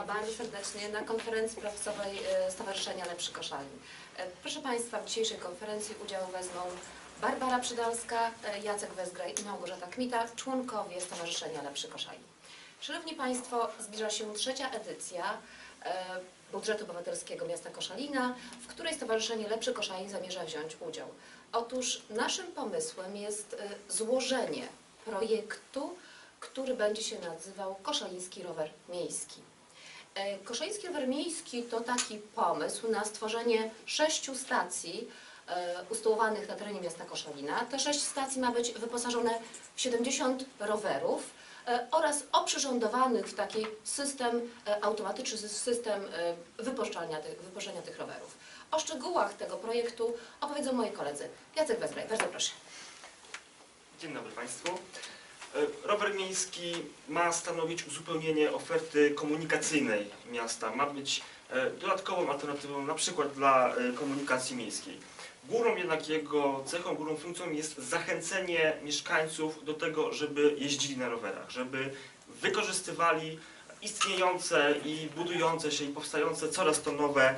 Państwa bardzo serdecznie na konferencji prasowej e, Stowarzyszenia Lepszy Koszalin. E, Proszę Państwa, w dzisiejszej konferencji udział wezmą Barbara Przydalska, e, Jacek Wezgraj i Małgorzata Kmita, członkowie Stowarzyszenia Lepszy Koszalin. Szanowni Państwo, zbliża się trzecia edycja budżetu obywatelskiego miasta Koszalina, w której Stowarzyszenie Lepszy Koszalin zamierza wziąć udział. Otóż naszym pomysłem jest złożenie projektu, który będzie się nazywał Koszaliński Rower Miejski. E, Koszaliński Rower Miejski to taki pomysł na stworzenie sześciu stacji e, usytuowanych na terenie miasta Koszalina. Te sześć stacji ma być wyposażone w 70 rowerów e, oraz oprzyrządowanych w taki system automatyczny, system wypożyczania tych, wypożyczenia tych rowerów. O szczegółach tego projektu opowiedzą moi koledzy. Jacek Wezgraj, bardzo proszę. Dzień dobry Państwu. E, Rower miejski ma stanowić uzupełnienie oferty komunikacyjnej miasta. Ma być e, dodatkową alternatywą na przykład dla e, komunikacji miejskiej. Główną jednak jego cechą, główną funkcją jest zachęcenie mieszkańców do tego, żeby jeździli na rowerach, żeby wykorzystywali istniejące i budujące się i powstające coraz to nowe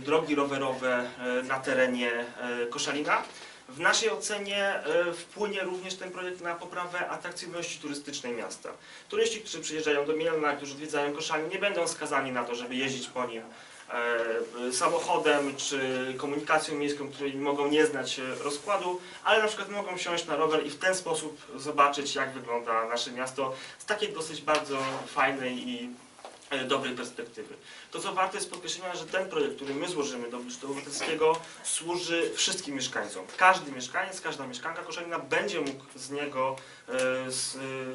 drogi rowerowe na terenie Koszalina. W naszej ocenie e, wpłynie również ten projekt na poprawę atrakcyjności turystycznej miasta. Turyści, którzy przyjeżdżają do Mielna, którzy odwiedzają Koszalin, nie będą skazani na to, żeby jeździć po nim e, samochodem czy komunikacją miejską, której mogą nie znać e, rozkładu, ale na przykład mogą wsiąść na rower i w ten sposób zobaczyć, jak wygląda nasze miasto z takiej dosyć bardzo fajnej i e, dobrej perspektywy. To co warte jest podkreślenia, że ten projekt, który my złożymy do budżetu obywatelskiego służy wszystkim mieszkańcom. Każdy mieszkaniec, każda mieszkanka Koszalina będzie mógł z niego e,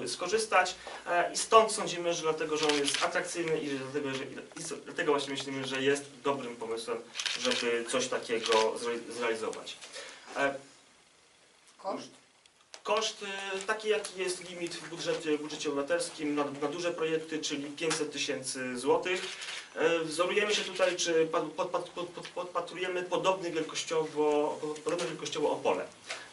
e, skorzystać e, i stąd sądzimy, że dlatego, że on jest atrakcyjny i dlatego, że, i dlatego właśnie myślimy, że jest dobrym pomysłem, żeby coś takiego zre- zrealizować. E, Koszt? Koszt y, taki, jaki jest limit w budżecie, w budżecie obywatelskim na, na duże projekty, czyli 500 tysięcy złotych. E, Wzorujemy się tutaj, czy pod, pod, pod, pod, pod, podpatrujemy podobny wielkościowo, podobne wielkościowo Opole.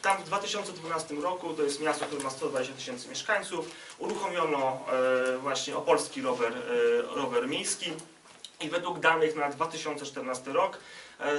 Tam w 2012 roku, to jest miasto, które ma 120 tysięcy mieszkańców, uruchomiono e, właśnie opolski rower, rower miejski i według danych na 2014 rok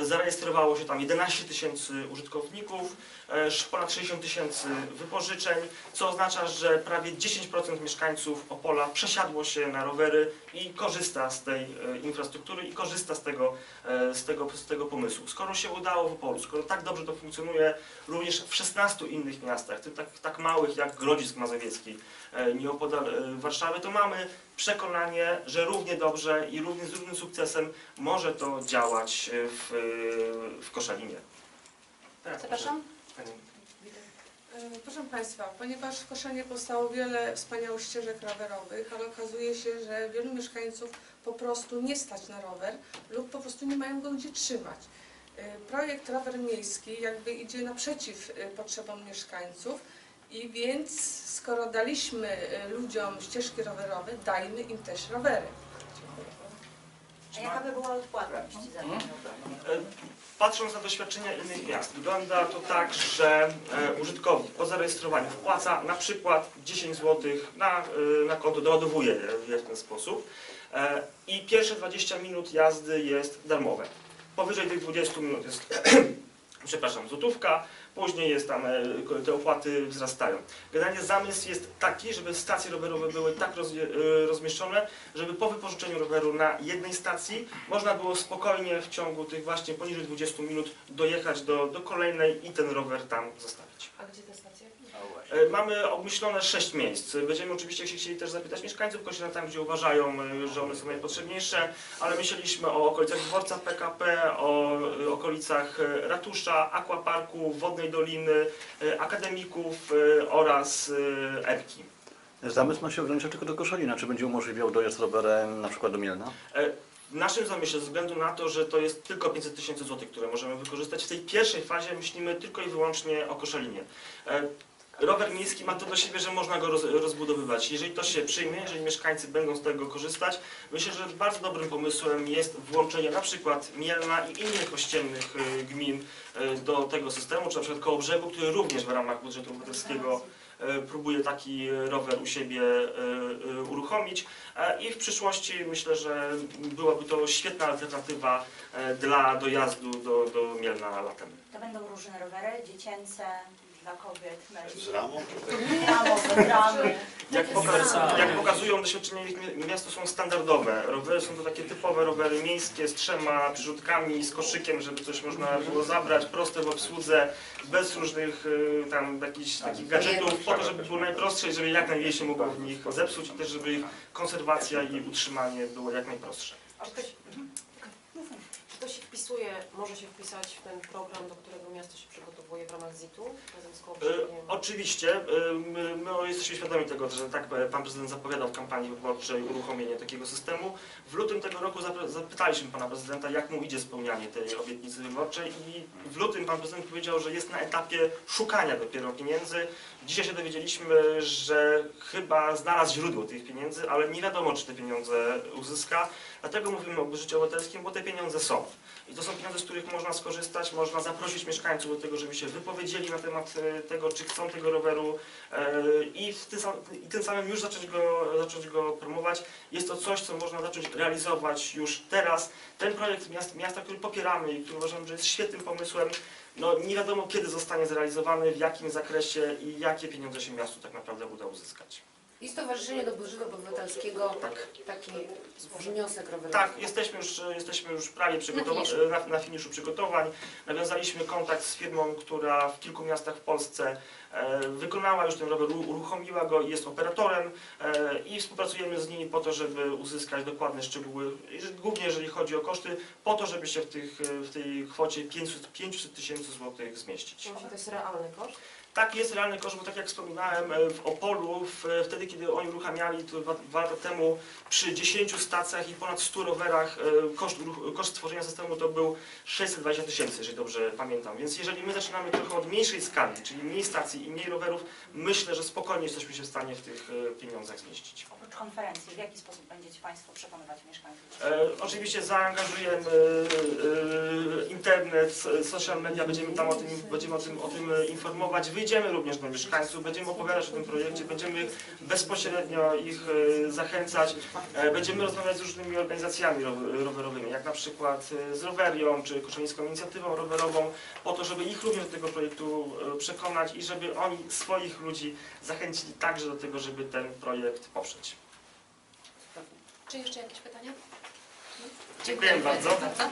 zarejestrowało się tam 11 tysięcy użytkowników, e, ponad 60 tysięcy wypożyczeń, co oznacza, że prawie 10% mieszkańców Opola przesiadło się na rowery i korzysta z tej e, infrastruktury i korzysta z tego, e, z tego, z tego pomysłu. Skoro się udało w Opolu, skoro tak dobrze to funkcjonuje również w 16 innych miastach, tak, tak małych jak Grodzisk Mazowiecki, e, nieopodal e, Warszawy, to mamy przekonanie, że równie dobrze i równie z równym sukcesem może to działać e, w, w Koszalinie. Teraz Zapraszam. pani- E, Proszę Państwa, ponieważ w Koszalinie powstało wiele wspaniałych ścieżek rowerowych, ale okazuje się, że wielu mieszkańców po prostu nie stać na rower lub po prostu nie mają go gdzie trzymać. E, Projekt Rower Miejski jakby idzie naprzeciw e, potrzebom mieszkańców i więc skoro daliśmy ludziom ścieżki rowerowe, dajmy im też rowery. A jaka by była odpłatność za ten Patrząc na doświadczenia innych miast, wygląda to tak, że e, użytkownik po zarejestrowaniu wpłaca na przykład 10 zł na, e, na konto, doładowuje je w ten sposób e, i pierwsze 20 minut jazdy jest darmowe. Powyżej tych 20 minut jest, przepraszam, złotówka, później jest tam, e, te opłaty wzrastają. Generalnie zamysł jest taki, żeby stacje rowerowe były tak e, rozmieszczone, żeby po wypożyczeniu roweru na jednej stacji można było spokojnie w ciągu tych właśnie poniżej 20 minut dojechać do, do kolejnej i ten rower tam zostawić. A gdzie te stacje? E, Mamy obmyślone sześć miejsc. Będziemy oczywiście się chcieli też zapytać mieszkańców Kościana tam, gdzie uważają, e, że one są najpotrzebniejsze, ale myśleliśmy o okolicach dworca PKP, o e, okolicach ratusza, aquaparku, wodnej doliny, akademików oraz e, Epki. Zamysł ma się ograniczać tylko do Koszalina. Czy będzie umożliwiał dojazd rowerem na przykład do Mielna? W naszym zamyśle, ze względu na to, że to jest tylko 500 tysięcy złotych, które możemy wykorzystać, w tej pierwszej fazie myślimy tylko i wyłącznie o Koszalinie. Rower miejski ma to do siebie, że można go roz, rozbudowywać. Jeżeli to się przyjmie, jeżeli mieszkańcy będą z tego korzystać, myślę, że bardzo dobrym pomysłem jest włączenie na przykład Mielna i innych ościennych e, gmin e, do tego systemu, czy na przykład Kołobrzegu, który również w ramach budżetu obywatelskiego e, próbuje taki rower u siebie uruchomić E, i w przyszłości myślę, że byłaby to świetna alternatywa e, dla dojazdu do, do Mielna latem. To będą różne rowery, dziecięce, dla kobiet, mężczyzn. Z ramą? Ramy. Jak, poka- jak pokazują doświadczenia ich mi- miasto są standardowe. Rowery są to takie typowe rowery miejskie z trzema przyrzutkami, z koszykiem, żeby coś można było zabrać, proste w obsłudze, bez różnych y, tam jakichś takich gadżetów, po to, żeby było najprostsze i żeby jak najmniej się mogło w nich zepsuć i też żeby ich konserwacja i utrzymanie było jak najprostsze. Czy to, się, czy to się wpisuje, może się wpisać w ten program, do którego miasto się przygotowuje w ramach ZIT-u razem z E? Oczywiście, e, my, my jesteśmy świadomi tego, że tak e, pan prezydent zapowiadał w kampanii wyborczej uruchomienie takiego systemu. W lutym tego roku zapy- zapytaliśmy pana prezydenta, jak mu idzie spełnianie tej obietnicy wyborczej i w lutym pan prezydent powiedział, że jest na etapie szukania dopiero pieniędzy. Dzisiaj się dowiedzieliśmy, że chyba znalazł źródło tych pieniędzy, ale nie wiadomo, czy te pieniądze uzyska. Dlatego mówimy o budżecie obywatelskim, bo te pieniądze są. I to są pieniądze, z których można skorzystać, można zaprosić mieszkańców do tego, żeby się wypowiedzieli na temat e, tego, czy chcą tego roweru e, i, tym, i tym samym już zacząć go, zacząć go promować. Jest to coś, co można zacząć realizować już teraz. Ten projekt miasta, miasta który popieramy i który uważam, że jest świetnym pomysłem, no nie wiadomo kiedy zostanie zrealizowany, w jakim zakresie i jakie pieniądze się miastu tak naprawdę uda uzyskać. I Stowarzyszenie do Budżetu Obywatelskiego Tak. taki wniosek rowerowy. Tak, jesteśmy już, jesteśmy już prawie przygotowani, finiszu. na, na finiszu przygotowań. Nawiązaliśmy kontakt z firmą, która w kilku miastach w Polsce e, wykonała już ten rower, uruchomiła go i jest operatorem e, i współpracujemy z nimi po to, żeby uzyskać dokładne szczegóły, głównie jeżeli chodzi o koszty, po to, żeby się w, tych, e, w tej kwocie 500 500 tysięcy złotych zmieścić. Czy to jest realny koszt? Tak, jest realny koszt, bo tak jak wspominałem, e, w Opolu, w, wtedy kiedy oni uruchamiali to dwa, dwa lata temu, przy 10 stacjach i ponad 100 rowerach, e, koszt, koszt stworzenia systemu to był 620 tysięcy, jeżeli dobrze pamiętam. Więc jeżeli my zaczynamy trochę od mniejszej skali, czyli mniej stacji i mniej rowerów, myślę, że spokojnie jesteśmy się w stanie w tych e, pieniądzach zmieścić. Oprócz konferencji, w jaki sposób będziecie Państwo przekonywać mieszkańców? E, oczywiście zaangażujemy e, internet, social media, będziemy tam o tym, będziemy o tym, o tym informować. Wyjdziemy również do mieszkańców, będziemy opowiadać o tym projekcie, będziemy bezpośrednio ich e, zachęcać. E, będziemy rozmawiać z różnymi organizacjami ro- rowerowymi, jak na przykład e, z Rowerią czy Koszalińską Inicjatywą Rowerową, po to, żeby ich również do tego projektu przekonać i żeby oni swoich ludzi zachęcili także do tego, żeby ten projekt poprzeć. Czy jeszcze jakieś pytania? Dziękuję bardzo. bardzo.